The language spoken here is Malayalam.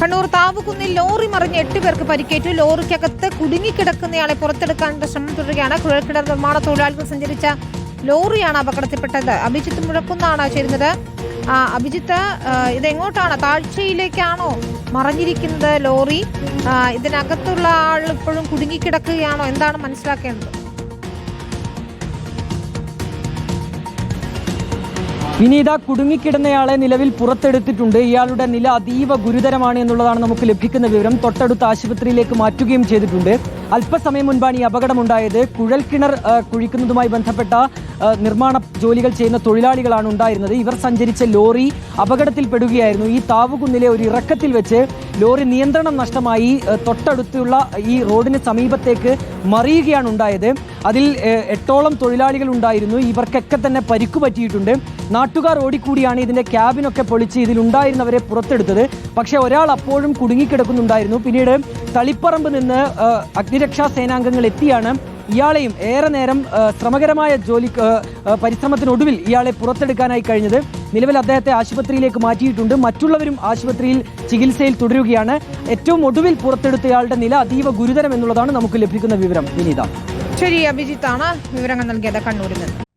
കണ്ണൂർ താവുകുന്നിൽ ലോറി മറിഞ്ഞ് എട്ട് പേർക്ക് പരിക്കേറ്റു. ലോറിക്കകത്ത് കുടുങ്ങിക്കിടക്കുന്നയാളെ പുറത്തെടുക്കാനുള്ള ശ്രമം തുടരുകയാണ്. കുഴൽക്കിടർ നിർമ്മാണ തൊഴിലാളികൾ സഞ്ചരിച്ച ലോറിയാണ് അപകടത്തിൽപ്പെട്ടത്. അഭിജിത്ത് മുഴക്കുന്നാണ് ചേരുന്നത്. അഭിജിത്ത് ഇതെങ്ങോട്ടാണ്? താഴ്ചയിലേക്കാണോ മറഞ്ഞിരിക്കുന്നത് ലോറി? ഇതിനകത്തുള്ള ആൾ ഇപ്പോഴും കുടുങ്ങിക്കിടക്കുകയാണോ? എന്താണ് മനസ്സിലാക്കേണ്ടത്? വിനീത കുടുങ്ങിക്കിടന്നയാളെ നിലവിൽ പുറത്തെടുത്തിട്ടുണ്ട്. ഇയാളുടെ നില അതീവ ഗുരുതരമാണ് എന്നുള്ളതാണ് നമുക്ക് ലഭിക്കുന്ന വിവരം. തൊട്ടടുത്ത ആശുപത്രിയിലേക്ക് മാറ്റുകയും ചെയ്തിട്ടുണ്ട്. അല്പസമയം മുൻപാണ് ഈ അപകടമുണ്ടായത്. കുഴൽക്കിണർ കുഴിക്കുന്നതുമായി ബന്ധപ്പെട്ട നിർമ്മാണ ജോലികൾ ചെയ്യുന്ന തൊഴിലാളികളാണ് ഉണ്ടായിരുന്നത്. ഇവർ സഞ്ചരിച്ച ലോറി അപകടത്തിൽപ്പെടുകയായിരുന്നു. ഈ താവുകുന്നിലെ ഒരു ഇറക്കത്തിൽ വെച്ച് ലോറി നിയന്ത്രണം നഷ്ടമായി തൊട്ടടുത്തുള്ള ഈ റോഡിന് സമീപത്തേക്ക് മറിയുകയാണ് ഉണ്ടായത്. അതിൽ എട്ടോളം തൊഴിലാളികൾ ഉണ്ടായിരുന്നു. ഇവർക്കൊക്കെ തന്നെ പരിക്കു പറ്റിയിട്ടുണ്ട്. നാട്ടുകാർ ഓടിക്കൂടിയാണ് ഇതിന്റെ ക്യാബിനൊക്കെ പൊളിച്ച് ഇതിലുണ്ടായിരുന്നവരെ പുറത്തെടുത്തത്. പക്ഷേ ഒരാൾ അപ്പോഴും കുടുങ്ങിക്കിടക്കുന്നുണ്ടായിരുന്നു. പിന്നീട് തളിപ്പറമ്പ് നിന്ന് അഗ്നിരക്ഷാ സേനാംഗങ്ങൾ എത്തിയാണ്. ഇയാളെയും ഏറെ നേരം ശ്രമകരമായ ജോലി പരിശ്രമത്തിനൊടുവിൽ ഇയാളെ പുറത്തെടുക്കാനായി കഴിഞ്ഞത് നിലവിൽ അദ്ദേഹത്തെ ആശുപത്രിയിലേക്ക് മാറ്റിയിട്ടുണ്ട്. മറ്റുള്ളവരും ആശുപത്രിയിൽ ചികിത്സയിൽ തുടരുകയാണ്. ഏറ്റവും ഒടുവിൽ പുറത്തെടുത്തയാളുടെ നില അതീവ ഗുരുതരം എന്നുള്ളതാണ് നമുക്ക് ലഭിക്കുന്ന വിവരം. വിനീത. ശരി അഭിജിത്താണ് വിവരങ്ങൾ നൽകിയത് കണ്ണൂരിൽ നിന്ന്.